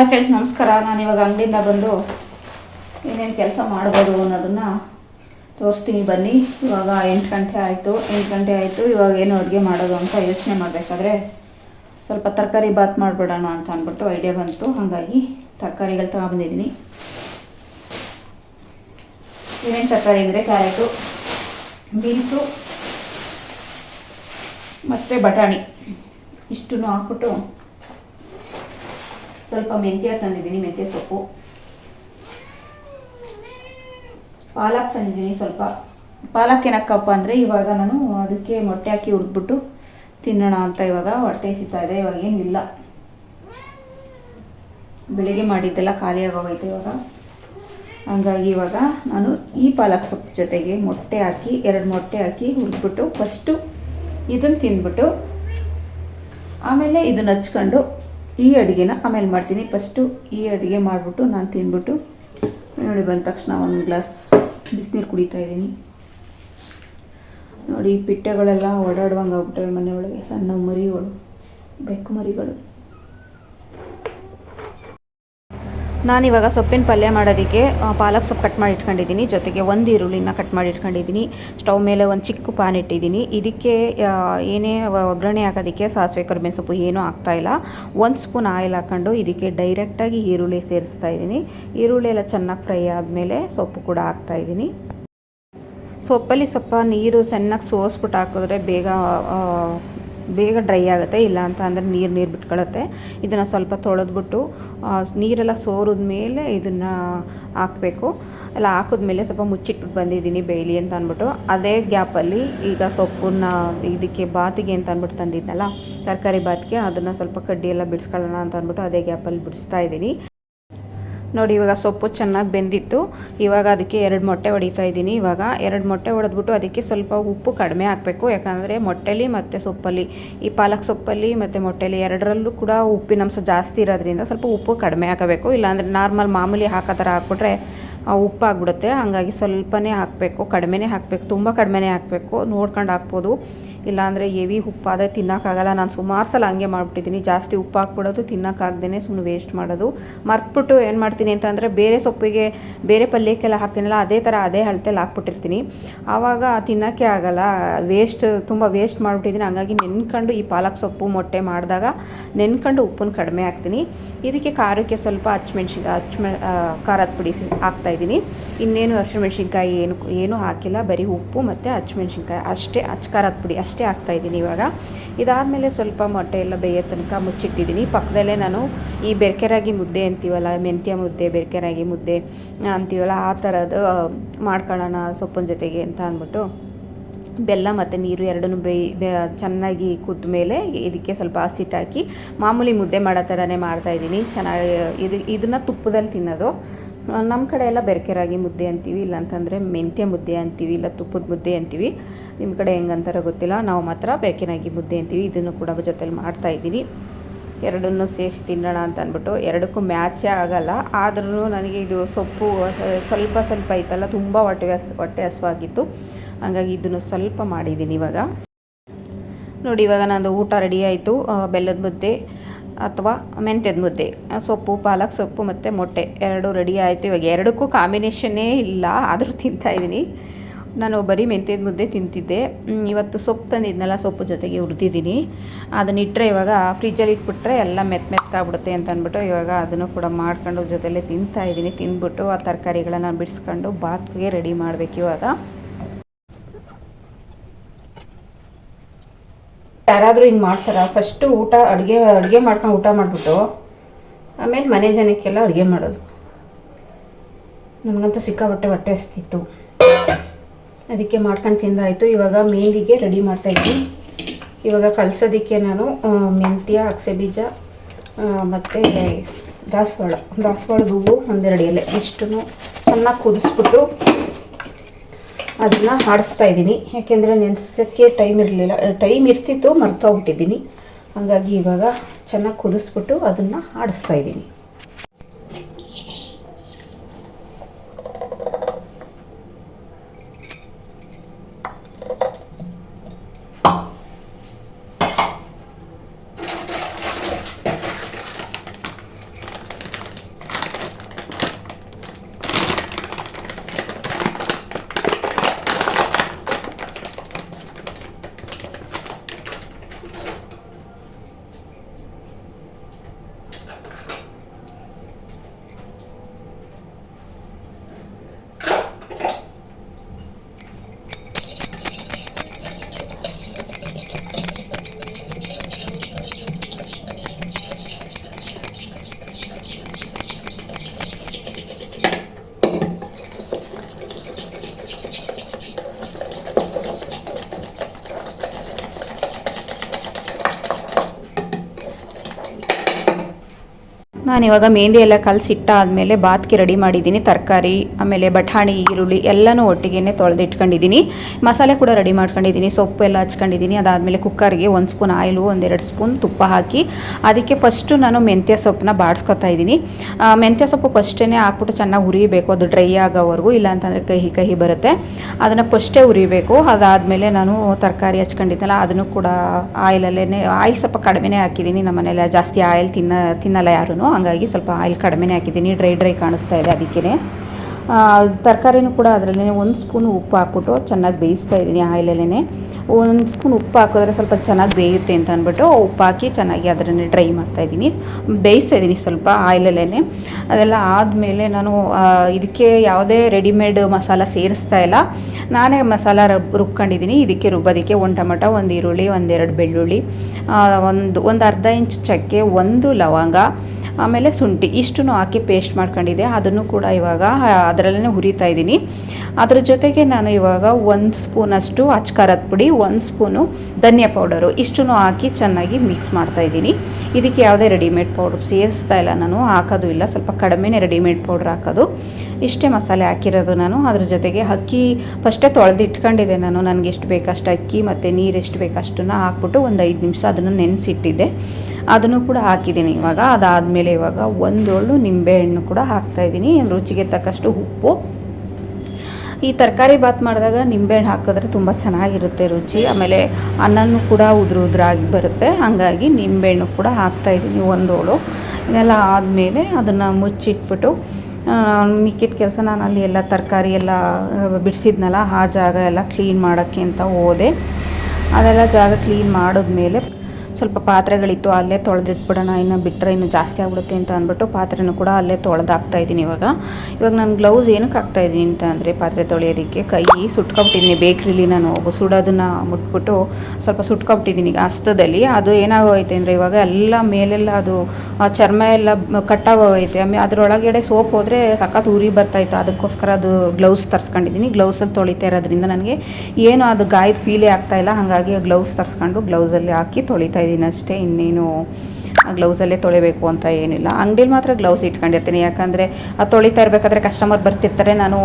Hi friends ನಮಸ್ಕಾರ. ನಾನು ಇವಾಗ ಅಂಗಡಿಯಿಂದ ಬಂದು ಏನೇನು ಕೆಲಸ ಮಾಡ್ಬೋದು ಅನ್ನೋದನ್ನು ತೋರಿಸ್ತೀನಿ. ಬನ್ನಿ. ಇವಾಗ ಎಂಟು ಗಂಟೆ ಆಯಿತು. ಎಂಟು ಗಂಟೆ ಆಯಿತು. ಇವಾಗ ಏನು ಅಡುಗೆ ಮಾಡೋದು ಅಂತ ಯೋಚನೆ ಮಾಡಬೇಕಾದ್ರೆ ಸ್ವಲ್ಪ ತರಕಾರಿ ಬಾತ್ ಮಾಡಿಬಿಡೋಣ ಅಂತ ಅಂದ್ಬಿಟ್ಟು ಐಡಿಯಾ ಬಂತು. ಹಾಗಾಗಿ ತರಕಾರಿಗಳು ತಗೊಬಂದಿದ್ದೀನಿ ಏನೇನು ತರಕಾರಿ ಅಂದರೆ ಕ್ಯಾರೆಟು, ಬೀನ್ಸು ಮತ್ತು ಬಟಾಣಿ. ಇಷ್ಟನ್ನು ಹಾಕ್ಬಿಟ್ಟು ಸ್ವಲ್ಪ ಮೆಂತ್ಯ ತಂದಿದ್ದೀನಿ, ಮೆಂತ್ಯ ಸೊಪ್ಪು. ಪಾಲಕ್ ತಂದಿದ್ದೀನಿ ಸ್ವಲ್ಪ. ಪಾಲಕ್ ಏನಕ್ಕಪ್ಪ ಅಂದರೆ ಇವಾಗ ನಾನು ಅದಕ್ಕೆ ಮೊಟ್ಟೆ ಹಾಕಿ ಹುರಿದ್ಬಿಟ್ಟು ತಿನ್ನೋಣ ಅಂತ ಇವಾಗ ಹೊಟ್ಟೆ ಸಿಗ್ತಾ ಇದೆ, ಇವಾಗ ಏನಿಲ್ಲ. ಬೆಳಿಗ್ಗೆ ಮಾಡಿದ್ದೆಲ್ಲ ಖಾಲಿಯಾಗೋಗೈತೆ ಇವಾಗ. ಹಂಗಾಗಿ ಇವಾಗ ನಾನು ಈ ಪಾಲಕ್ ಸೊಪ್ಪು ಜೊತೆಗೆ ಮೊಟ್ಟೆ ಹಾಕಿ, ಎರಡು ಮೊಟ್ಟೆ ಹಾಕಿ ಹುರಿದ್ಬಿಟ್ಟು ಫಸ್ಟು ಇದನ್ನು ತಿಂದ್ಬಿಟ್ಟು ಆಮೇಲೆ ಇದನ್ನ ಹಚ್ಕೊಂಡು ಈ ಅಡುಗೆನ ಆಮೇಲೆ ಮಾಡ್ತೀನಿ. ಫಸ್ಟು ಈ ಅಡುಗೆ ಮಾಡಿಬಿಟ್ಟು ನಾನು ತಿಂದ್ಬಿಟ್ಟು ನೋಡಿ ಬಂದ ತಕ್ಷಣ ಒಂದು ಗ್ಲಾಸ್ ಬಿಸಿನೀರು ಕುಡಿತಾ ಇದ್ದೀನಿ. ನೋಡಿ ಪಿಟ್ಟೆಗಳೆಲ್ಲ ಓಡಾಡುವಂಗೆ ಆಗ್ಬಿಟ್ಟವೆ ಮನೆ ಒಳಗೆ. ಸಣ್ಣ ಮರಿಗಳು, ಬೆಕ್ಕು ಮರಿಗಳು. ನಾನಿವಾಗ ಸೊಪ್ಪಿನ ಪಲ್ಯ ಮಾಡೋದಕ್ಕೆ ಪಾಲಕ್ ಸೊಪ್ಪು ಕಟ್ ಮಾಡಿ ಇಟ್ಕೊಂಡಿದ್ದೀನಿ. ಜೊತೆಗೆ ಒಂದು ಈರುಳ್ಳಿನ ಕಟ್ ಮಾಡಿ ಇಟ್ಕೊಂಡಿದ್ದೀನಿ. ಸ್ಟವ್ ಮೇಲೆ ಒಂದು ಚಿಕ್ಕ ಪ್ಯಾನ್ ಇಟ್ಟಿದ್ದೀನಿ. ಇದಕ್ಕೆ ಏನೇ ಒಗ್ಗರಣೆ ಹಾಕೋದಕ್ಕೆ ಸಾಸಿವೆ, ಕರಿಬೇವಿನ ಸೊಪ್ಪು ಏನೂ ಆಗ್ತಾಯಿಲ್ಲ ಒಂದು ಸ್ಪೂನ್ ಆಯಿಲ್ ಹಾಕ್ಕೊಂಡು ಇದಕ್ಕೆ ಡೈರೆಕ್ಟಾಗಿ ಈರುಳ್ಳಿ ಸೇರಿಸ್ತಾ ಇದ್ದೀನಿ. ಈರುಳ್ಳಿ ಎಲ್ಲ ಚೆನ್ನಾಗಿ ಫ್ರೈ ಆದಮೇಲೆ ಸೊಪ್ಪು ಕೂಡ ಹಾಕ್ತಾಯಿದ್ದೀನಿ ಸೊಪ್ಪಲ್ಲಿ ಸ್ವಲ್ಪ ನೀರು ಸಣ್ಣಗೆ ಸೋಸ್ಬಿಟ್ಟು ಹಾಕಿದ್ರೆ ಬೇಗ ಬೇಗ ಡ್ರೈ ಆಗುತ್ತೆ, ಇಲ್ಲ ಅಂತ ಅಂದರೆ ನೀರು ನೀರು ಬಿಟ್ಕೊಳ್ಳುತ್ತೆ ಇದನ್ನು ಸ್ವಲ್ಪ ತೊಳೆದ್ಬಿಟ್ಟು ನೀರೆಲ್ಲ ಸೋರಿದ ಮೇಲೆ ಇದನ್ನು ಹಾಕಬೇಕು. ಎಲ್ಲ ಹಾಕಿದ್ಮೇಲೆ ಸ್ವಲ್ಪ ಮುಚ್ಚಿಟ್ಬಿಟ್ಟು ಬಂದಿದ್ದೀನಿ ಬೇಯಲಿ ಅಂತ ಅಂದ್ಬಿಟ್ಟು. ಅದೇ ಗ್ಯಾಪಲ್ಲಿ ಈಗ ಸೊಪ್ಪನ್ನ ಇದಕ್ಕೆ ಬಾತಿಗೆ ಅಂತ ಅಂದ್ಬಿಟ್ಟು ತಂದಿದ್ನಲ್ಲ, ತರಕಾರಿ ಬಾತಿಗೆ, ಅದನ್ನು ಸ್ವಲ್ಪ ಕಡ್ಡಿ ಎಲ್ಲ ಬಿಡಿಸ್ಕೊಳ್ಳೋಣ ಅಂತ ಅಂದ್ಬಿಟ್ಟು ಅದೇ ಗ್ಯಾಪಲ್ಲಿ ಬಿಡಿಸ್ತಾ ಇದ್ದೀನಿ. ನೋಡಿ, ಇವಾಗ ಸೊಪ್ಪು ಚೆನ್ನಾಗಿ ಬೆಂದಿತ್ತು. ಇವಾಗ ಅದಕ್ಕೆ ಎರಡು ಮೊಟ್ಟೆ ಹೊಡಿತಾ ಇದ್ದೀನಿ. ಇವಾಗ ಎರಡು ಮೊಟ್ಟೆ ಹೊಡೆದ್ಬಿಟ್ಟು ಅದಕ್ಕೆ ಸ್ವಲ್ಪ ಉಪ್ಪು ಕಡಿಮೆ ಹಾಕಬೇಕು. ಯಾಕಂದರೆ ಮೊಟ್ಟೆಲಿ ಮತ್ತು ಸೊಪ್ಪಲ್ಲಿ, ಈ ಪಾಲಕ್ ಸೊಪ್ಪಲ್ಲಿ ಮತ್ತು ಮೊಟ್ಟೆಲಿ ಎರಡರಲ್ಲೂ ಕೂಡ ಉಪ್ಪಿನಂಶ ಜಾಸ್ತಿ ಇರೋದ್ರಿಂದ ಸ್ವಲ್ಪ ಉಪ್ಪು ಕಡಿಮೆ ಹಾಕಬೇಕು. ಇಲ್ಲಾಂದರೆ ನಾರ್ಮಲ್ ಮಾಮೂಲಿ ಹಾಕೋ ಥರ ಹಾಕ್ಬಿಟ್ರೆ ಉಪ್ಪು ಉಪ್ಪಾಗ್ಬಿಡುತ್ತೆ ಹಾಗಾಗಿ ಸ್ವಲ್ಪನೇ ಹಾಕಬೇಕು. ಕಡಿಮೆನೇ ಹಾಕಬೇಕು. ತುಂಬ ಕಡಿಮೆನೇ ಹಾಕಬೇಕು. ನೋಡ್ಕೊಂಡು ಹಾಕ್ಬೋದು. ಇಲ್ಲಾಂದರೆ ಎವಿ ಉಪ್ಪಾದರೆ ತಿನ್ನೋಕ್ಕಾಗಲ್ಲ. ನಾನು ಸುಮಾರು ಸಲ ಹಂಗೆ ಮಾಡಿಬಿಟ್ಟಿದ್ದೀನಿ. ಜಾಸ್ತಿ ಉಪ್ಪು ಹಾಕ್ಬಿಡೋದು ತಿನ್ನೋಕ್ಕಾಗ್ದೇ ಸುಮ್ಮನೆ ವೇಸ್ಟ್ ಮಾಡೋದು. ಮರ್ತ್ಬಿಟ್ಟು ಏನು ಮಾಡ್ತೀನಿ ಅಂತಂದರೆ ಬೇರೆ ಸೊಪ್ಪಿಗೆ, ಬೇರೆ ಪಲ್ಯಕ್ಕೆಲ್ಲ ಹಾಕ್ತೀನಲ್ಲ, ಅದೇ ಥರ ಅದೇ ಅಳತೆಲಿ ಹಾಕ್ಬಿಟ್ಟಿರ್ತೀನಿ. ಆವಾಗ ತಿನ್ನೋಕ್ಕೆ ಆಗಲ್ಲ. ವೇಸ್ಟ್ ತುಂಬ ವೇಸ್ಟ್ ಮಾಡಿಬಿಟ್ಟಿದ್ದೀನಿ. ಹಂಗಾಗಿ ನೆನ್ಕೊಂಡು ಈ ಪಾಲಕ್ ಸೊಪ್ಪು ಮೊಟ್ಟೆ ಮಾಡಿದಾಗ ನೆನ್ಕೊಂಡು ಉಪ್ಪನ್ನು ಕಡಿಮೆ ಹಾಕ್ತೀನಿ. ಇದಕ್ಕೆ ಖಾರಕ್ಕೆ ಸ್ವಲ್ಪ ಹಚ್ಮೆಣ್ಸಿನ್ಕಾಯಿ, ಹಚ್ಮೆ ಖಾರದ ಪುಡಿ ಹಾಕ್ತಾಯಿದ್ದೀನಿ ಇನ್ನೇನು ಹಸಿಮೆಣ್ಸಿನ್ಕಾಯಿ ಏನು, ಏನೂ ಹಾಕಿಲ್ಲ. ಬರೀ ಉಪ್ಪು ಮತ್ತು ಹಚ್ಮೆಣ್ಸಿನ್ಕಾಯಿ ಅಷ್ಟೇ ಅಚ್ಚಕಾರದ ಪುಡಿ ಅಷ್ಟೇ ಹಾಕ್ತಾಯಿದ್ದೀನಿ ಇವಾಗ. ಇದಾದಮೇಲೆ ಸ್ವಲ್ಪ ಮೊಟ್ಟೆ ಎಲ್ಲ ಬೇಯೋ ತನಕ ಮುಚ್ಚಿಟ್ಟಿದ್ದೀನಿ. ಪಕ್ಕದಲ್ಲೇ ನಾನು ಈ ಬೆರ್ಕೆ ರಾಗಿ ಮುದ್ದೆ ಅಂತೀವಲ್ಲ, ಮೆಂತ್ಯ ಮುದ್ದೆ ಬೆರ್ಕೆ ರಾಗಿ ಮುದ್ದೆ ಅಂತೀವಲ್ಲ, ಆ ಥರದ್ದು ಮಾಡ್ಕೊಳ್ಳೋಣ ಸೊಪ್ಪಿನ ಜೊತೆಗೆ ಅಂತ ಅಂದ್ಬಿಟ್ಟು ಬೆಲ್ಲ ಮತ್ತು ನೀರು ಎರಡನ್ನೂ ಬೇಯ್ ಚೆನ್ನಾಗಿ ಕುದ್ದ ಮೇಲೆ ಇದಕ್ಕೆ ಸ್ವಲ್ಪ ಹಸಿಟ್ಟು ಹಾಕಿ ಮಾಮೂಲಿ ಮುದ್ದೆ ಮಾಡೋ ಥರನೇ ಮಾಡ್ತಾಯಿದ್ದೀನಿ ಚೆನ್ನಾಗಿ ಇದು, ಇದನ್ನು ತುಪ್ಪದಲ್ಲಿ ತಿನ್ನೋದು. ನಮ್ಮ ಕಡೆ ಎಲ್ಲ ಬೆರಕೆ ರಾಗಿ ಮುದ್ದೆ ಅಂತೀವಿ, ಇಲ್ಲಾಂತಂದರೆ ಮೆಂತ್ಯ ಮುದ್ದೆ ಅಂತೀವಿ, ಇಲ್ಲ ತುಪ್ಪದ ಮುದ್ದೆ ಅಂತೀವಿ. ನಿಮ್ಮ ಕಡೆ ಹೆಂಗಂತಾರ ಗೊತ್ತಿಲ್ಲ, ನಾವು ಮಾತ್ರ ಬೆರಕೆ ರಾಗಿ ಮುದ್ದೆ ಅಂತೀವಿ. ಇದನ್ನು ಕೂಡ ಜೊತೆಲಿ ಮಾಡ್ತಾಯಿದ್ದೀನಿ ಎರಡನ್ನೂ ಸೇರಿಸಿ ತಿನ್ನೋಣ ಅಂತ ಅಂದ್ಬಿಟ್ಟು ಎರಡಕ್ಕೂ ಮ್ಯಾಚೇ ಆಗಲ್ಲ. ಆದ್ರೂ ನನಗೆ ಇದು ಸೊಪ್ಪು, ಸ್ವಲ್ಪ ಸ್ವಲ್ಪ ಐತಲ್ಲ ತುಂಬ ಹೊಟ್ಟೆ ಹೊಟ್ಟೆ ಹಸುವಾಗಿತ್ತು. ಹಾಗಾಗಿ ಇದನ್ನು ಸ್ವಲ್ಪ ಮಾಡಿದ್ದೀನಿ ಇವಾಗ. ನೋಡಿ, ಇವಾಗ ನಂದು ಊಟ ರೆಡಿ ಆಯಿತು. ಬೆಲ್ಲದ ಮುದ್ದೆ ಅಥವಾ ಮೆಂತ್ಯದ ಮುದ್ದೆ ಸೊಪ್ಪು, ಪಾಲಕ್ ಸೊಪ್ಪು ಮತ್ತು ಮೊಟ್ಟೆ ಎರಡು ರೆಡಿ ಆಯಿತು. ಇವಾಗ ಎರಡಕ್ಕೂ ಕಾಂಬಿನೇಷನ್ನೇ ಇಲ್ಲ, ಆದರೂ ತಿಂತಾಯಿದ್ದೀನಿ ನಾನು ಬರೀ ಮೆಂತ್ಯದ ಮುದ್ದೆ ತಿಂತಿದ್ದೆ. ಇವತ್ತು ಸೊಪ್ಪು ತಂದಿದ್ನಲ್ಲ, ಸೊಪ್ಪು ಜೊತೆಗೆ ಹುರಿದಿದ್ದೀನಿ. ಅದನ್ನಿಟ್ಟರೆ ಇವಾಗ ಫ್ರಿಜ್ಜಲ್ಲಿ ಇಟ್ಬಿಟ್ರೆ ಎಲ್ಲ ಮೆತ್ತ ಮೆತ್ತಗಾಗ್ಬಿಡುತ್ತೆ ಅಂತ ಅಂದ್ಬಿಟ್ಟು ಇವಾಗ ಅದನ್ನು ಕೂಡ ಮಾಡ್ಕೊಂಡು ಜೊತೆಲೇ ತಿಂತಾಯಿದ್ದೀನಿ ತಿಂದ್ಬಿಟ್ಟು ಆ ತರಕಾರಿಗಳನ್ನು ಬಿಡಿಸ್ಕೊಂಡು ಬಾತ್ಗೆ ರೆಡಿ ಮಾಡಬೇಕು ಇವಾಗ. ಯಾರಾದರೂ ಹಿಂಗೆ ಮಾಡ್ತಾರ? ಫಸ್ಟು ಊಟ, ಅಡುಗೆ ಅಡುಗೆ ಮಾಡ್ಕೊಂಡು ಊಟ ಮಾಡಿಬಿಟ್ಟು, ಆಮೇಲೆ ಮನೆ ಜನಕ್ಕೆಲ್ಲ ಅಡುಗೆ ಮಾಡೋದು. ನನಗಂತೂ ಸಿಕ್ಕಾಬಟ್ಟೆ ಹೊಟ್ಟೆ ಹಸ್ತಿತ್ತು. ಅದಕ್ಕೆ ಮಾಡ್ಕೊಂಡು ತಿಂದಾಯಿತು. ಇವಾಗ ಮೆಹಂದಿಗೆ ರೆಡಿ ಮಾಡ್ತಾಯಿದ್ದೀನಿ ಇವಾಗ ಕಲಸೋದಕ್ಕೆ ನಾನು ಮೆಂತ್ಯ, ಅಗಸೆ ಬೀಜ ಮತ್ತು ದಾಸವಾಳ. ದಾಸವಾಳದ ಹೂವು ಒಂದೆರಡು ಎಲೆ. ಇಷ್ಟನ್ನು ಚೆನ್ನಾಗಿ ಕುದಿಸ್ಬಿಟ್ಟು ಅದನ್ನು ಆಡಿಸ್ತಾ ಇದ್ದೀನಿ. ಯಾಕೆಂದರೆ ನೆನೆಸೋಕ್ಕೆ ಟೈಮ್ ಇರಲಿಲ್ಲ. ಟೈಮ್ ಇರ್ತಿತ್ತು ಮರ್ತೋಗ್ಬಿಟ್ಟಿದ್ದೀನಿ. ಹಾಗಾಗಿ ಇವಾಗ ಚೆನ್ನಾಗಿ ಕುದಿಸ್ಬಿಟ್ಟು ಅದನ್ನು ಆಡಿಸ್ತಾ ಇದ್ದೀನಿ. ನಾನಿವಾಗ ಮೆಹಂದಿ ಎಲ್ಲ ಕಲಸಿಟ್ಟಾದಮೇಲೆ ಬಾತ್ಗೆ ರೆಡಿ ಮಾಡಿದ್ದೀನಿ, ತರಕಾರಿ, ಆಮೇಲೆ ಬಟಾಣಿ, ಈರುಳ್ಳಿ ಎಲ್ಲನೂ ಒಟ್ಟಿಗೆ ತೊಳೆದಿಟ್ಕೊಂಡಿದ್ದೀನಿ ಮಸಾಲೆ ಕೂಡ ರೆಡಿ ಮಾಡ್ಕೊಂಡಿದ್ದೀನಿ, ಸೊಪ್ಪು ಎಲ್ಲ ಹಚ್ಕೊಂಡಿದ್ದೀನಿ. ಅದಾದಮೇಲೆ ಕುಕ್ಕರ್ಗೆ ಒಂದು ಸ್ಪೂನ್ ಆಯಿಲು, ಒಂದೆರಡು ಸ್ಪೂನ್ ತುಪ್ಪ ಹಾಕಿ ಅದಕ್ಕೆ ಫಸ್ಟು ನಾನು ಮೆಂತ್ಯ ಸೊಪ್ಪನ್ನ ಬಾಡಿಸ್ಕೊತಾ ಇದ್ದೀನಿ. ಮೆಂತ್ಯ ಸೊಪ್ಪು ಫಸ್ಟೇ ಹಾಕ್ಬಿಟ್ಟು ಚೆನ್ನಾಗಿ ಹುರಿಬೇಕು, ಅದು ಡ್ರೈ ಆಗೋವರೆಗೂ ಇಲ್ಲ ಅಂತಂದರೆ ಕಹಿ ಕಹಿ ಬರುತ್ತೆ. ಅದನ್ನು ಫಸ್ಟೇ ಹುರಿಬೇಕು, ಅದಾದಮೇಲೆ ನಾನು ತರಕಾರಿ ಹಚ್ಕೊಂಡಿದ್ದೆನಲ್ಲ, ಅದನ್ನು ಕೂಡ ಆಯಿಲಲ್ಲೇ ಆಯಿಲ್ ಸ್ವಲ್ಪ ಕಡಿಮೆನೇ ಹಾಕಿದ್ದೀನಿ ನಮ್ಮ ಜಾಸ್ತಿ ಆಯಿಲ್ ತಿನ್ನ, ತಿನ್ನಲ್ಲ ಯಾರೂ ಹಾಗಾಗಿ ಸ್ವಲ್ಪ ಆಯಿಲ್ ಕಡಿಮೆನೇ ಹಾಕಿದ್ದೀನಿ. ಡ್ರೈ ಡ್ರೈ ಕಾಣಿಸ್ತಾ ಇದೆ ಅದಕ್ಕೇ ತರಕಾರಿನೂ ಕೂಡ ಅದರಲ್ಲೇ ಒಂದು ಸ್ಪೂನ್ ಉಪ್ಪು ಹಾಕ್ಬಿಟ್ಟು ಚೆನ್ನಾಗಿ ಬೇಯಿಸ್ತಾ ಇದ್ದೀನಿ ಆಯಿಲಲ್ಲೇ ಒಂದು ಸ್ಪೂನ್ ಉಪ್ಪು ಹಾಕಿದ್ರೆ ಸ್ವಲ್ಪ ಚೆನ್ನಾಗಿ ಬೇಯುತ್ತೆ ಅಂತ ಅಂದ್ಬಿಟ್ಟು ಉಪ್ಪು ಹಾಕಿ ಚೆನ್ನಾಗಿ ಅದರನ್ನೇ ಡ್ರೈ ಮಾಡ್ತಾ ಇದ್ದೀನಿ. ಬೇಯಿಸ್ತಾ ಇದ್ದೀನಿ ಸ್ವಲ್ಪ ಆಯಿಲಲ್ಲೇ ಅದೆಲ್ಲ ಆದಮೇಲೆ ನಾನು ಇದಕ್ಕೆ ಯಾವುದೇ ರೆಡಿಮೇಡ್ ಮಸಾಲ ಸೇರಿಸ್ತಾ ಇಲ್ಲ. ನಾನೇ ಮಸಾಲ ರುಬ್ ರುಬ್ಕೊಂಡಿದ್ದೀನಿ. ಇದಕ್ಕೆ ರುಬ್ಬೋದಕ್ಕೆ ಒಂದು ಟೊಮೆಟೊ, ಒಂದು ಈರುಳ್ಳಿ, ಒಂದೆರಡು ಬೆಳ್ಳುಳ್ಳಿ ಒಂದು ಒಂದು ಅರ್ಧ ಇಂಚ್ ಚಕ್ಕೆ, ಒಂದು ಲವಂಗ ಆಮೇಲೆ ಶುಂಠಿ ಇಷ್ಟನ್ನು ಹಾಕಿ ಪೇಸ್ಟ್ ಮಾಡ್ಕೊಂಡಿದ್ದೆ. ಅದನ್ನು ಕೂಡ ಇವಾಗ ಅದರಲ್ಲೇ ಹುರಿತಾ ಇದ್ದೀನಿ. ಅದ್ರ ಜೊತೆಗೆ ನಾನು ಇವಾಗ ಒಂದು ಸ್ಪೂನಷ್ಟು ಅಚ್ಕಾರದ ಪುಡಿ, ಒಂದು ಸ್ಪೂನು ಧನಿಯಾ ಪೌಡರು. ಇಷ್ಟನ್ನು ಹಾಕಿ ಚೆನ್ನಾಗಿ ಮಿಕ್ಸ್ ಮಾಡ್ತಾ ಇದ್ದೀನಿ. ಇದಕ್ಕೆ ಯಾವುದೇ ರೆಡಿಮೇಡ್ ಪೌಡ್ರ್ ಸೇರಿಸ್ತಾ ಇಲ್ಲ ನಾನು, ಹಾಕೋದು ಇಲ್ಲ. ಸ್ವಲ್ಪ ಕಡಿಮೆನೇ ರೆಡಿಮೇಡ್ ಪೌಡ್ರ್ ಹಾಕೋದು. ಇಷ್ಟೇ ಮಸಾಲೆ ಹಾಕಿರೋದು ನಾನು. ಅದ್ರ ಜೊತೆಗೆ ಅಕ್ಕಿ ಫಸ್ಟೇ ತೊಳೆದು ಇಟ್ಕೊಂಡಿದ್ದೆ ನಾನು. ನನಗೆ ಎಷ್ಟು ಬೇಕಷ್ಟು ಅಕ್ಕಿ ಮತ್ತು ನೀರು ಎಷ್ಟು ಬೇಕಷ್ಟನ್ನು ಹಾಕ್ಬಿಟ್ಟು ಒಂದು ಐದು ನಿಮಿಷ ಅದನ್ನು ನೆನೆಸಿಟ್ಟಿದ್ದೆ. ಅದನ್ನು ಕೂಡ ಹಾಕಿದ್ದೀನಿ. ಇವಾಗ ಅದಾದಮೇಲೆ ಇವಾಗ ಒಂದೊಳ್ಳು ನಿಂಬೆಹಣ್ಣು ಕೂಡ ಹಾಕ್ತಾಯಿದ್ದೀನಿ ರುಚಿಗೆ ತಕ್ಕಷ್ಟು ಉಪ್ಪು. ಈ ತರಕಾರಿ ಬಾತ್ ಮಾಡಿದಾಗ ನಿಂಬೆಹಣ್ಣು ಹಾಕಿದ್ರೆ ತುಂಬ ಚೆನ್ನಾಗಿರುತ್ತೆ ರುಚಿ. ಆಮೇಲೆ ಅನ್ನನೂ ಕೂಡ ಉದುರು ಉದುರಾಗಿ ಬರುತ್ತೆ. ಹಾಗಾಗಿ ನಿಂಬೆಹಣ್ಣು ಕೂಡ ಹಾಕ್ತಾಯಿದ್ದೀನಿ ಒಂದೋಳು ಇದೆಲ್ಲ ಆದಮೇಲೆ ಅದನ್ನು ಮುಚ್ಚಿಟ್ಬಿಟ್ಟು ಮಿಕ್ಕಿದ ಕೆಲಸ ನಾನು ಅಲ್ಲಿ ಎಲ್ಲ ತರಕಾರಿ ಎಲ್ಲ ಬಿಡಿಸಿದ್ನಲ್ಲ, ಆ ಜಾಗ ಎಲ್ಲ ಕ್ಲೀನ್ ಮಾಡೋಕ್ಕೆ ಅಂತ ಹೋದೆ. ಅದೆಲ್ಲ ಜಾಗ ಕ್ಲೀನ್ ಮಾಡಿದ್ಮೇಲೆ ಸ್ವಲ್ಪ ಪಾತ್ರೆಗಳಿತ್ತು, ಅಲ್ಲೇ ತೊಳೆದಿಟ್ಬಿಡೋಣ, ಇನ್ನು ಬಿಟ್ಟರೆ ಇನ್ನು ಜಾಸ್ತಿ ಆಗ್ಬಿಡುತ್ತೆ ಅಂತ ಅಂದ್ಬಿಟ್ಟು ಪಾತ್ರೆನೂ ಕೂಡ ಅಲ್ಲೇ ತೊಳೆದು ಹಾಕ್ತಾ ಇದ್ದೀನಿ ಇವಾಗ. ಇವಾಗ ನಾನು ಗ್ಲೌಸ್ ಏನಕ್ಕೆ ಹಾಕ್ತಾ ಇದ್ದೀನಿ ಅಂತ ಅಂದರೆ ಪಾತ್ರೆ ತೊಳೆಯೋದಕ್ಕೆ ಕೈ ಸುಟ್ಕೊಬಿಟ್ಟಿದ್ದೀನಿ ಬೇಕ್ರಿಲಿ ನಾನು ಸುಡೋದನ್ನು ಮುಟ್ಬಿಟ್ಟು ಸ್ವಲ್ಪ ಸುಟ್ಕೊಬಿಟ್ಟಿದ್ದೀನಿ ಈಗ ಹಸ್ತದಲ್ಲಿ. ಅದು ಏನಾಗೋಯ್ತೆ ಅಂದರೆ ಇವಾಗ ಎಲ್ಲ ಮೇಲೆಲ್ಲ ಅದು ಚರ್ಮ ಎಲ್ಲ ಕಟ್ಟಾಗೋಗೈತೆ. ಆಮೇಲೆ ಅದರೊಳಗಡೆ ಸೋಪ್ ಹೋದರೆ ಸಖತ್ ಉರಿ ಬರ್ತಾಯಿತ್ತು ಅದಕ್ಕೋಸ್ಕರ ಅದು ಗ್ಲೌಸ್ ತರಿಸ್ಕೊಂಡಿದ್ದೀನಿ. ಗ್ಲೌಸಲ್ಲಿ ತೊಳಿತಾ ಇರೋದ್ರಿಂದ ನನಗೆ ಏನು ಅದು ಗಾಯದ ಫೀಲೇ ಆಗ್ತಾಯಿಲ್ಲ ಹಾಗಾಗಿ ಗ್ಲೌಸ್ ತರಿಸ್ಕೊಂಡು ಗ್ಲೌಸಲ್ಲಿ ಹಾಕಿ ತೊಳಿತಾ ಅಷ್ಟೇ ಇನ್ನೇನು ಗ್ಲೌಸಲ್ಲೇ ತೊಳಿಬೇಕು ಅಂತ ಏನಿಲ್ಲ. ಅಂಗಡಿಲಿ ಮಾತ್ರ ಗ್ಲೌಸ್ ಇಟ್ಕೊಂಡಿರ್ತೀನಿ. ಯಾಕಂದರೆ ಅದು ತೊಳಿತಾ ಇರಬೇಕಾದ್ರೆ ಕಸ್ಟಮರ್ ಬರ್ತಿರ್ತಾರೆ. ನಾನು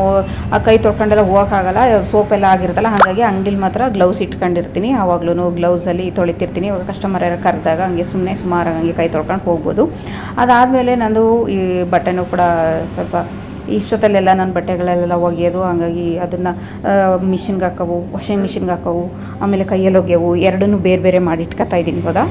ಆ ಕೈ ತೊಳ್ಕೊಂಡೆಲ್ಲ ಹೋಗೋಕ್ಕಾಗಲ್ಲ. ಸೋಪ್ ಎಲ್ಲ ಆಗಿರುತ್ತಲ್ಲ, ಹಾಗಾಗಿ ಅಂಗಡಿಲಿ ಮಾತ್ರ ಗ್ಲೌಸ್ ಇಟ್ಕೊಂಡಿರ್ತೀನಿ. ಆವಾಗಲೂ ಗ್ಲೌಸಲ್ಲಿ ತೊಳಿತಿರ್ತೀನಿ. ಇವಾಗ ಕಸ್ಟಮರ್ ಯಾರು ಕರೆದಾಗ ಹಂಗೆ ಸುಮ್ಮನೆ ಸುಮಾರು ಹಂಗೆ ಕೈ ತೊಳ್ಕೊಂಡು ಹೋಗ್ಬೋದು. ಅದಾದಮೇಲೆ ನಂದು ಈ ಬಟ್ಟೆನೂ ಕೂಡ ಸ್ವಲ್ಪ ಇಷ್ಟೊತ್ತಲ್ಲೆಲ್ಲ ನನ್ನ ಬಟ್ಟೆಗಳೆಲ್ಲ ಒಗೆಯೋದು, ಹಂಗಾಗಿ ಅದನ್ನು ಮಿಷಿನ್ಗೆ ಹಾಕೋವು ವಾಷಿಂಗ್ ಮಿಷಿನ್ಗೆ ಹಾಕೋವು, ಆಮೇಲೆ ಕೈಯಲ್ಲಿ ಒಗೆಯವು ಎರಡನ್ನೂ ಬೇರೆ ಬೇರೆ ಮಾಡಿ ಇಟ್ಕೊತಾ ಇದ್ದೀನಿ ಇವಾಗ.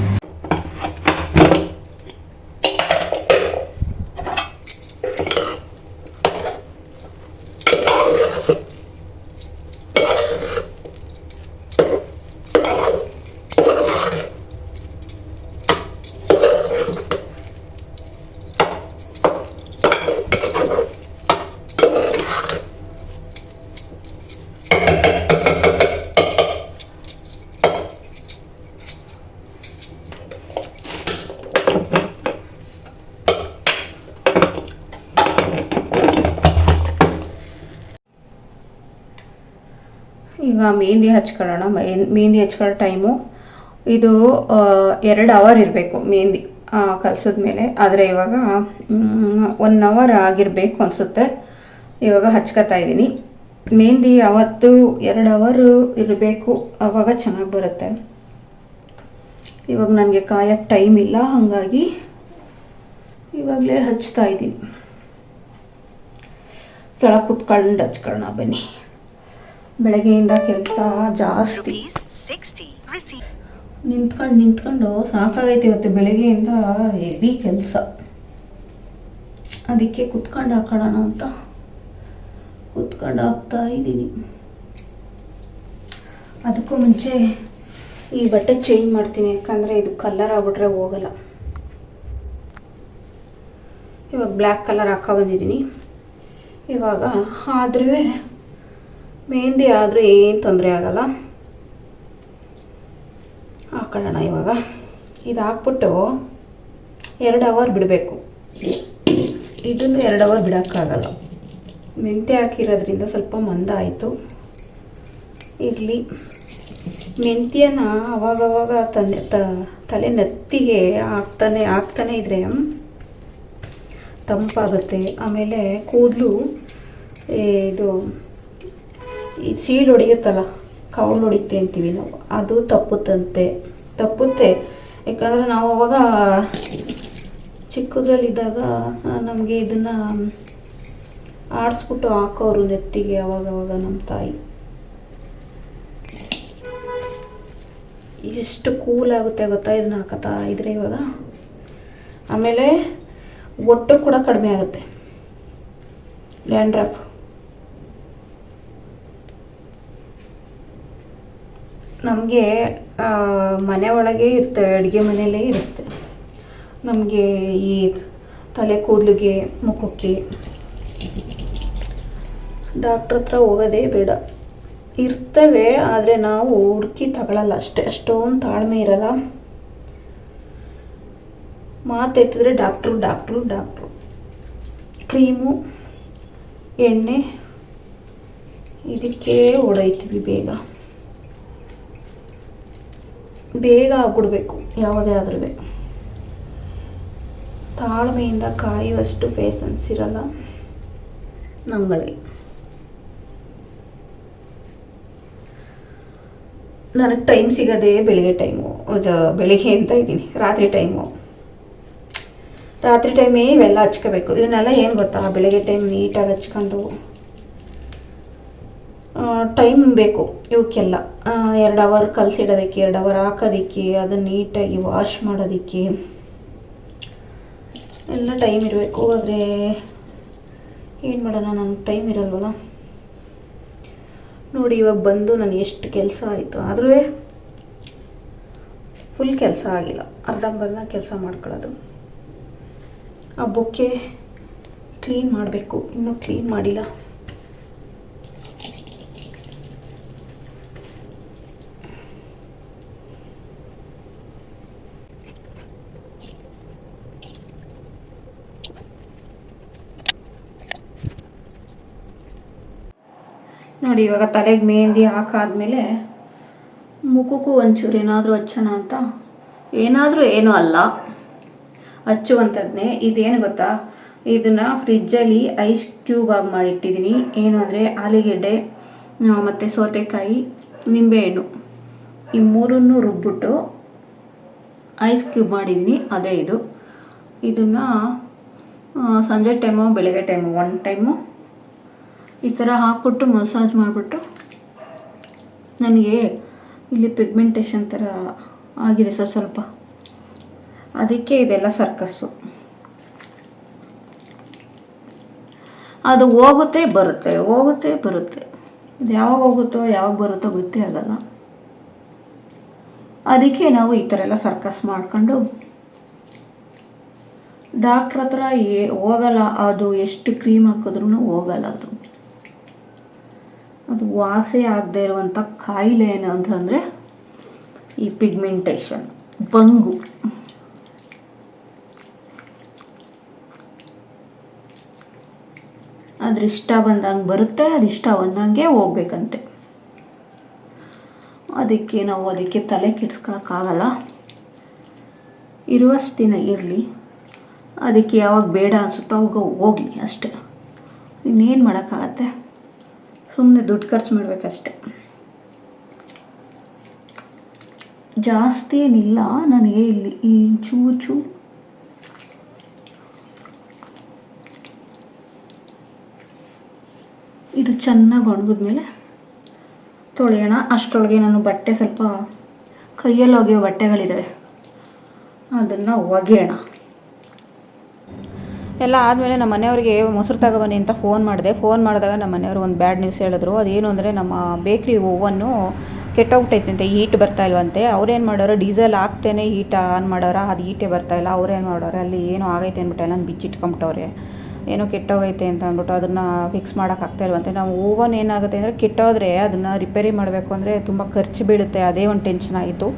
ಈಗ ಮೆಹಂದಿ ಹಚ್ಕೊಳ್ಳೋಣ. ಮೆಹಂದಿ ಹಚ್ಕೊಳ್ಳೋ ಟೈಮು ಇದು ಎರಡು ಅವರ್ ಇರಬೇಕು ಮೆಹಂದಿ ಕಲಿಸಿದ ಮೇಲೆ. ಆದರೆ ಇವಾಗ ಒನ್ ಅವರ್ ಆಗಿರಬೇಕು ಅನಿಸುತ್ತೆ. ಇವಾಗ ಹಚ್ಕೊತಾ ಇದ್ದೀನಿ. ಮೆಹಂದಿ ಅವತ್ತು ಎರಡು ಅವರು ಇರಬೇಕು. ಆವಾಗ ಚೆನ್ನಾಗಿ ಬರುತ್ತೆ. ಇವಾಗ ನನಗೆ ಕಾಯೋಕ್ಕೆ ಟೈಮ್ ಇಲ್ಲ, ಹಾಗಾಗಿ ಇವಾಗಲೇ ಹಚ್ತಾ ಇದ್ದೀನಿ. ಕೆಳಗೆ ಕುತ್ಕೊಂಡು ಹಚ್ಕೊಳ್ಳೋಣ ಬನ್ನಿ. ಬೆಳಗ್ಗೆಯಿಂದ ಕೆಲಸ ಜಾಸ್ತಿ. Rupees 60. Receipt. ನಿಂತ್ಕೊಂಡು ನಿಂತ್ಕೊಂಡು ಸಾಕಾಗೈತೆ ಇವತ್ತು ಬೆಳಗ್ಗೆಯಿಂದ ಹೆವಿ ಕೆಲಸ. ಅದಕ್ಕೆ ಕುತ್ಕೊಂಡು ಹಾಕೊಳ್ಳೋಣ ಅಂತ. ಕುತ್ಕೊಂಡು ಹಾಕ್ತಾ ಇದ್ದೀನಿ. ಅದಕ್ಕೂ ಮುಂಚೆ ಈ ಬಟ್ಟೆ ಚೇಂಜ್ ಮಾಡ್ತೀನಿ. ಯಾಕಂದರೆ ಇದು ಕಲರ್ ಆಗ್ಬಿಟ್ರೆ ಹೋಗಲ್ಲ. ಇವಾಗ ಬ್ಲ್ಯಾಕ್ ಕಲರ್ ಹಾಕೋ ಬಂದಿದ್ದೀನಿ. ಇವಾಗ ಆದ್ರೂ ಮೆಹಂದಿ ಆದರೂ ಏನು ತೊಂದರೆ ಆಗಲ್ಲ ಹಾಕೊಳ್ಳೋಣ ಇವಾಗ ಇದು ಹಾಕ್ಬಿಟ್ಟು ಎರಡು ಅವರ್ ಬಿಡಬೇಕು ಇದನ್ನು ಎರಡು ಅವರ್ ಬಿಡೋಕ್ಕಾಗಲ್ಲ ಮೆಂತ್ಯ ಹಾಕಿರೋದ್ರಿಂದ ಸ್ವಲ್ಪ ಮಂದ ಆಯಿತು ಇರಲಿ ಮೆಂತ್ಯನ ಅವಾಗವಾಗ ತ ತಲೆ ನೆತ್ತಿಗೆ ಹಾಕ್ತಾನೆ ಹಾಕ್ತಾನೆ ಇದ್ರೆ ತಂಪಾಗುತ್ತೆ ಆಮೇಲೆ ಕೂದಲು ಇದು ಸೀಳು ಹೊಡೆಯುತ್ತಲ್ಲ ಕೌಳು ಹೊಡಿತೆ ಅಂತೀವಿ ನಾವು. ಅದು ತಪ್ಪುತ್ತಂತೆ. ತಪ್ಪುತ್ತೆ. ಯಾಕಂದರೆ ನಾವು ಅವಾಗ ಚಿಕ್ಕದ್ರಲ್ಲಿದ್ದಾಗ ನಮಗೆ ಇದನ್ನು ಆಡಿಸ್ಬಿಟ್ಟು ಹಾಕೋರು ನೆತ್ತಿಗೆ ಅವಾಗವಾಗ ಅವಾಗ ನಮ್ಮ ತಾಯಿ. ಎಷ್ಟು ಕೂಲ್ ಆಗುತ್ತೆ ಗೊತ್ತಾ ಇದನ್ನ ಹಾಕತ್ತಾ ಇದ್ರೆ ಇವಾಗ? ಆಮೇಲೆ ಒಟ್ಟು ಕೂಡ ಕಡಿಮೆ ಆಗುತ್ತೆ. ಡ್ಯಾಂಡ್ರಫ್ ನಮಗೆ ಮನೆ ಒಳಗೆ ಇರ್ತವೆ ಅಡುಗೆ ಮನೆಯಲ್ಲೇ ಇರುತ್ತೆ. ನಮಗೆ ಈ ತಲೆ ಕೂದಲಿಗೆ, ಮುಖಕ್ಕೆ ಡಾಕ್ಟ್ರ್ ಹತ್ರ ಹೋಗೋದೇ ಬೇಡ. ಇರ್ತವೆ, ಆದರೆ ನಾವು ಹುಡುಕಿ ತಗೊಳ್ಳಲ್ಲ ಅಷ್ಟೇ. ಅಷ್ಟೊಂದು ತಾಳ್ಮೆ ಇರಲ್ಲ. ಮಾತೆತ್ತಿದ್ರೆ ಡಾಕ್ಟ್ರು ಡಾಕ್ಟ್ರು ಡಾಕ್ಟ್ರು ಕ್ರೀಮು, ಎಣ್ಣೆ, ಇದಕ್ಕೆ ಓಡೈತೀವಿ ಬೇಗ. ಬೇಗ ಆಗ್ಬಿಡ್ಬೇಕು ಯಾವುದೇ ಆದ್ರೂ ತಾಳ್ಮೆಯಿಂದ ಕಾಯುವಷ್ಟು ಪೇಷನ್ಸ್ ಇರಲ್ಲ ನಮ್ಗಳಿಗೆ ನನಗೆ ಟೈಮ್ ಸಿಗೋದೇ ಬೆಳಿಗ್ಗೆ ಟೈಮು ಇದು ಬೆಳಿಗ್ಗೆ ಅಂತ ಇದ್ದೀನಿ, ರಾತ್ರಿ ಟೈಮು ರಾತ್ರಿ ಟೈಮೇ ಇವೆಲ್ಲ ಹಚ್ಕೋಬೇಕು, ಇವನ್ನೆಲ್ಲ ಏನು ಗೊತ್ತಾ? ಬೆಳಿಗ್ಗೆ ಟೈಮ್ ನೀಟಾಗಿ ಹಚ್ಕೊಂಡು ಟೈಮ್ ಬೇಕು, ಇವಕ್ಕೆಲ್ಲ. ಎರಡು ಅವರ್ ಕಲಸಿಡೋದಕ್ಕೆ, ಎರಡು ಅವರ್ ಹಾಕೋದಕ್ಕೆ, ಅದನ್ನ ನೀಟಾಗಿ ವಾಶ್ ಮಾಡೋದಕ್ಕೆ. ಎಲ್ಲ ಟೈಮ್ ಇರಬೇಕು ಆದರೆ ಏನು ಮಾಡೋಣ ನನಗೆ ಟೈಮ್ ಇರಲ್ವಲ್ಲ. ನೋಡಿ, ಇವಾಗ ಬಂದು ನಾನು ಎಷ್ಟು ಕೆಲಸ ಆಯಿತು. ಆದರೂ ಫುಲ್ ಕೆಲಸ ಆಗಿಲ್ಲ. ಅರ್ಧಂಬರ್ಧ ಕೆಲಸ ಮಾಡ್ಕೊಳ್ಳೋದು. ಆ ಬೊಕ್ಕೆ ಕ್ಲೀನ್ ಮಾಡಬೇಕು. ಇನ್ನೂ ಕ್ಲೀನ್ ಮಾಡಿಲ್ಲ. ನೋಡಿ, ಇವಾಗ ತಲೆಗೆ ಮೆಹಂದಿ ಹಾಕಾದ್ಮೇಲೆ ಮುಖಕ್ಕೂ ಒಂಚೂರು ಏನಾದರೂ ಹಚ್ಚೋಣ ಅಂತ. ಏನಾದರೂ ಏನೂ ಅಲ್ಲ. ಹಚ್ಚುವಂಥದ್ದನ್ನೇ ಇದೇನು ಗೊತ್ತಾ? ಇದನ್ನು ಫ್ರಿಜ್ಜಲ್ಲಿ ಐಸ್ ಕ್ಯೂಬ್ ಆಗಿ ಮಾಡಿಟ್ಟಿದ್ದೀನಿ. ಏನು ಅಂದರೆ ಆಲೂಗೆಡ್ಡೆ ಮತ್ತು ಸೌತೆಕಾಯಿ, ನಿಂಬೆಹಣ್ಣು. ಈ ಮೂರನ್ನು ರುಬ್ಬಿಟ್ಟು ಐಸ್ ಕ್ಯೂಬ್ ಮಾಡಿದ್ದೀನಿ. ಅದೇ ಇದು. ಇದನ್ನು ಸಂಜೆ ಟೈಮು, ಬೆಳಗ್ಗೆ ಟೈಮು, ಒನ್ ಟೈಮು ಈ ಥರ ಹಾಕ್ಬಿಟ್ಟು ಮಸಾಜ್ ಮಾಡಿಬಿಟ್ಟು ನನಗೆ ಇಲ್ಲಿ ಪಿಗ್ಮೆಂಟೇಷನ್ ಥರ ಆಗಿದೆ ಸರ್ ಸ್ವಲ್ಪ. ಅದಕ್ಕೆ ಇದೆಲ್ಲ ಸರ್ಕಸ್ಸು ಅದು ಹೋಗುತ್ತೆ, ಬರುತ್ತೆ ಹೋಗುತ್ತೆ, ಬರುತ್ತೆ. ಇದು ಯಾವಾಗ ಹೋಗುತ್ತೋ, ಯಾವಾಗ ಬರುತ್ತೋ ಗೊತ್ತೇ ಆಗಲ್ಲ. ಅದಕ್ಕೆ ನಾವು ಈ ಥರ ಎಲ್ಲ ಸರ್ಕಸ್ ಮಾಡ್ಕೊಂಡು ಡಾಕ್ಟ್ರ್ ಹತ್ರ ಏ ಹೋಗಲ್ಲ, ಅದು ಎಷ್ಟು ಕ್ರೀಮ್ ಹಾಕಿದ್ರೂ ಹೋಗಲ್ಲ ಅದು. ಅದು ವಾಸಿ ಆಗದೆ ಇರುವಂಥ ಕಾಯಿಲೆ ಏನು ಅಂತಂದರೆ ಈ ಪಿಗ್ಮೆಂಟೇಷನ್ ಬಂಗು. ಅದ್ರಿಷ್ಟ ಬಂದಂಗೆ ಬರುತ್ತೆ ಅದಿಷ್ಟ ಬಂದಂಗೆ ಹೋಗ್ಬೇಕಂತೆ. ಅದಕ್ಕೆ ನಾವು ಅದಕ್ಕೆ ತಲೆ ಕೆಡ್ಸ್ಕೊಳಕ್ಕಾಗಲ್ಲ ಇರುವಷ್ಟು ದಿನ ಇರಲಿ. ಅದಕ್ಕೆ ಯಾವಾಗ ಬೇಡ ಅನಿಸುತ್ತೋ ಅವಾಗ ಹೋಗಲಿ ಅಷ್ಟೇ. ಇನ್ನೇನು ಮಾಡೋಕ್ಕಾಗತ್ತೆ? ಸುಮ್ಮನೆ ದುಡ್ಡು ಖರ್ಚು ಮಾಡಬೇಕಷ್ಟೆ. ಜಾಸ್ತಿ ಏನಿಲ್ಲ ನನಗೆ ಇಲ್ಲಿ, ಈ ಚೂಚು. ಇದು ಚೆನ್ನಾಗಿ ಒಣಗಿದ್ಮೇಲೆ ತೊಳೆಯೋಣ. ಅಷ್ಟೊಳಗೆ ನಾನು ಬಟ್ಟೆ ಸ್ವಲ್ಪ ಕೈಯಲ್ಲಿ ಒಗೆಯೋ ಬಟ್ಟೆಗಳಿದ್ದಾವೆ ಅದನ್ನು ಒಗೆಯೋಣ. ಎಲ್ಲ ಆದಮೇಲೆ ನಮ್ಮ ಮನೆಯವ್ರಿಗೆ, ಮೊಸರು ತಗೊಬನ್ನಿ ಅಂತ ಫೋನ್ ಮಾಡಿದೆ. ಫೋನ್ ಮಾಡಿದಾಗ ನಮ್ಮ ಮನೆಯವರು ಒಂದು ಬ್ಯಾಡ್ ನ್ಯೂಸ್ ಹೇಳಿದ್ರು. ಅದೇನು ಅಂದರೆ ನಮ್ಮ ಬೇಕ್ರಿ ಓವನ್ನು ಕೆಟ್ಟೋಗ್ಬಿಟ್ಟೈತಂತೆ ಹೀಟ್ ಬರ್ತಾ ಇಲ್ವಂತೆ. ಅವ್ರೇನು ಮಾಡೋರು ಡೀಸೆಲ್ ಹಾಕ್ತೇನೆ ಹೀಟ್ ಆನ್ ಮಾಡೋರ, ಅದು ಹೀಟೇ ಬರ್ತಾ ಇಲ್ಲ. ಅವ್ರೇನು ಮಾಡೋರು, ಅಲ್ಲಿ ಏನೋ ಆಗೈತೆ ಅಂದ್ಬಿಟ್ಟು ಎಲ್ಲ ಬಿಚ್ಚಿಟ್ಕೊಂಬಿಟ್ಟವ್ರೆ. ಏನೋ ಕೆಟ್ಟೋಗೈತೆ ಅಂತ ಅಂದ್ಬಿಟ್ಟು ಅದನ್ನು ಫಿಕ್ಸ್ ಮಾಡೋಕ್ಕಾಗ್ತಾ ಇಲ್ವಂತೆ. ನಾವು ಓವನ್ ಏನಾಗುತ್ತೆ ಅಂದರೆ, ಕೆಟ್ಟೋದ್ರೆ ಅದನ್ನು ರಿಪೇರಿ ಮಾಡಬೇಕು ಅಂದರೆ ತುಂಬ ಖರ್ಚು ಬೀಳುತ್ತೆ. ಅದೇ ಒಂದು ಟೆನ್ಷನ್ ಆಯಿತು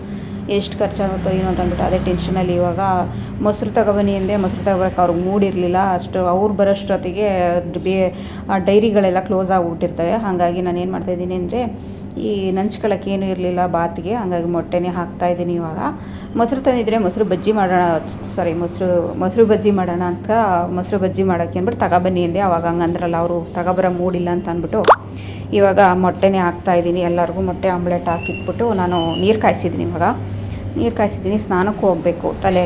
ಎಷ್ಟು ಖರ್ಚಾಗುತ್ತೋ ಏನೋ ಅಂತ ಅಂದ್ಬಿಟ್ಟು ಅದೇ ಟೆನ್ಷನಲ್ಲಿ ಇವಾಗ ಮೊಸರು ತಗೊಬನ್ನಿ ಅಂದೆ, ಮೊಸರು ತಗೋಬೇಕು ಅವ್ರಿಗೆ ಮೂಡಿರಲಿಲ್ಲ ಅಷ್ಟು ಅವ್ರು ಬರೋಷ್ಟೊತ್ತಿಗೆ ಬೇ, ಆ ಡೈರಿಗಳೆಲ್ಲ ಕ್ಲೋಸ್ ಆಗಿಬಿಟ್ಟಿರ್ತವೆ. ಹಾಗಾಗಿ ನಾನು ಏನು ಮಾಡ್ತಾಯಿದ್ದೀನಿ ಅಂದರೆ ಈ ನಂಚ್ಕೊಳ್ಳೋಕೆ ಏನೂ ಇರಲಿಲ್ಲ ಬಾತ್ಗೆ. ಹಾಗಾಗಿ ಮೊಟ್ಟೆನೇ ಹಾಕ್ತಾಯಿದ್ದೀನಿ ಇವಾಗ. ಮೊಸರು ತಂದಿದ್ರೆ ಮೊಸರು ಬಜ್ಜಿ ಮಾಡೋಣ ಸಾರಿ ಮೊಸರು ಮೊಸರು ಬಜ್ಜಿ ಮಾಡೋಣ ಅಂತ ಮೊಸರು ಬಜ್ಜಿ ಮಾಡೋಕ್ಕೆ ಅಂದ್ಬಿಟ್ಟು ತಗೊಬನ್ನಿ ಅಂದೆ. ಅವಾಗ ಹಂಗಂದ್ರಲ್ಲ ಅವರು ತಗೊಬರೋ ಮೂಡಿಲ್ಲ ಅಂತ ಅಂದ್ಬಿಟ್ಟು ಇವಾಗ ಮೊಟ್ಟೆನೇ ಹಾಕ್ತಾಯಿದ್ದೀನಿ ಎಲ್ಲರಿಗೂ ಮೊಟ್ಟೆ ಆಮ್ಲೆಟ್ ಹಾಕಿಟ್ಬಿಟ್ಟು ನಾನು ನೀರು ಕಾಯಿಸಿದ್ದೀನಿ ಇವಾಗ. ನೀರು ಕಾಯಿಸಿದ್ದೀನಿ, ಸ್ನಾನಕ್ಕೆ ಹೋಗಬೇಕು. ತಲೆ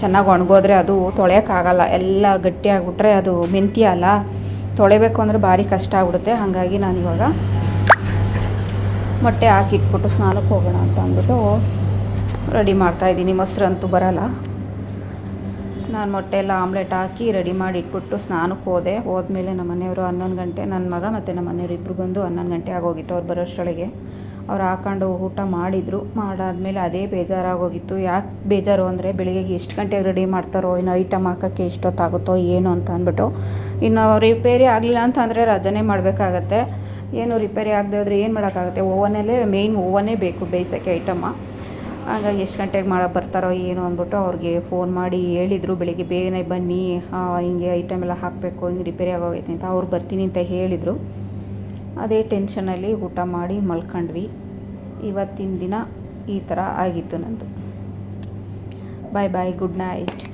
ಚೆನ್ನಾಗಿ ಒಣಗೋದ್ರೆ ಅದು ತೊಳೆಯೋಕ್ಕಾಗಲ್ಲ. ಎಲ್ಲ ಗಟ್ಟಿಯಾಗಿಬಿಟ್ರೆ ಅದು ಮೆಂತ್ಯ ಅಲ್ಲ. ತೊಳೆಬೇಕು ಅಂದರೆ ಭಾರಿ ಕಷ್ಟ ಆಗ್ಬಿಡುತ್ತೆ. ಹಾಗಾಗಿ ನಾನು ಇವಾಗ ಮೊಟ್ಟೆ ಹಾಕಿಟ್ಬಿಟ್ಟು ಸ್ನಾನಕ್ಕೆ ಹೋಗೋಣ ಅಂತ ಅಂದ್ಬಿಟ್ಟು ರೆಡಿ ಮಾಡ್ತಾಯಿದ್ದೀನಿ ಅಂತೂ ಬರಲ್ಲ. ನಾನು ಮೊಟ್ಟೆ ಎಲ್ಲ ಆಮ್ಲೆಟ್ ಹಾಕಿ ರೆಡಿ ಮಾಡಿ ಇಟ್ಬಿಟ್ಟು ಸ್ನಾನಕ್ಕೆ ಹೋದೆ. ಹೋದ್ಮೇಲೆ ನಮ್ಮ ಮನೆಯವರು ಹನ್ನೊಂದು ಗಂಟೆ ನನ್ನ ಮಗ ಮತ್ತು ನಮ್ಮ ಮನೆಯವರು ಇಬ್ಬರು ಬಂದು ಹನ್ನೊಂದು ಗಂಟೆ ಆಗೋಗಿತ್ತು ಅವ್ರು ಬರೋಷ್ಟರೊಳಗೆ ಅವ್ರು ಹಾಕೊಂಡು ಊಟ ಮಾಡಿದರು. ಮಾಡಾದಮೇಲೆ ಅದೇ ಬೇಜಾರಾಗೋಗಿತ್ತು. ಯಾಕೆ ಬೇಜಾರು ಅಂದರೆ ಬೆಳಿಗ್ಗೆ ಎಷ್ಟು ಗಂಟೆಗೆ ರೆಡಿ ಮಾಡ್ತಾರೋ, ಇನ್ನು ಐಟಮ್ ಹಾಕೋಕ್ಕೆ ಎಷ್ಟೊತ್ತಾಗುತ್ತೋ ಏನು ಅಂತ ಅಂದ್ಬಿಟ್ಟು. ಇನ್ನು ರಿಪೇರಿ ಆಗಲಿಲ್ಲ ಅಂತ ಅಂದರೆ ರಜನೆ ಮಾಡಬೇಕಾಗತ್ತೆ. ಏನು ರಿಪೇರಿ ಆಗದೆ ಹೋದರೆ ಏನು ಮಾಡೋಕ್ಕಾಗುತ್ತೆ? ಓವನಲ್ಲೇ ಮೇಯ್ನ್ ಓವನೇ ಬೇಕು ಬೇಯಿಸೋಕ್ಕೆ ಐಟಮ್ಮ ಹಾಗಾಗಿ ಎಷ್ಟು ಗಂಟೆಗೆ ಮಾಡೋ ಬರ್ತಾರೋ ಏನು ಅಂದ್ಬಿಟ್ಟು ಅವ್ರಿಗೆ ಫೋನ್ ಮಾಡಿ ಹೇಳಿದರು. ಬೆಳಿಗ್ಗೆ ಬೇಗನೆ ಬನ್ನಿ ಹಿಂಗೆ ಐಟಮ್ ಎಲ್ಲ ಹಾಕಬೇಕು, ಹಿಂಗೆ ರಿಪೇರಿ ಆಗೋಗೈತೆ ಅಂತ ಅವ್ರು ಬರ್ತೀನಿ ಅಂತ ಹೇಳಿದರು. ಅದೇ ಟೆನ್ಷನಲ್ಲಿ ಊಟ ಮಾಡಿ ಮಲ್ಕೊಂಡ್ವಿ. ಇವತ್ತಿನ ದಿನ ಈ ಥರ ಆಗಿತ್ತು ನನ್ನದು ಬಾಯ್ ಬಾಯ್ ಗುಡ್ ನೈಟ್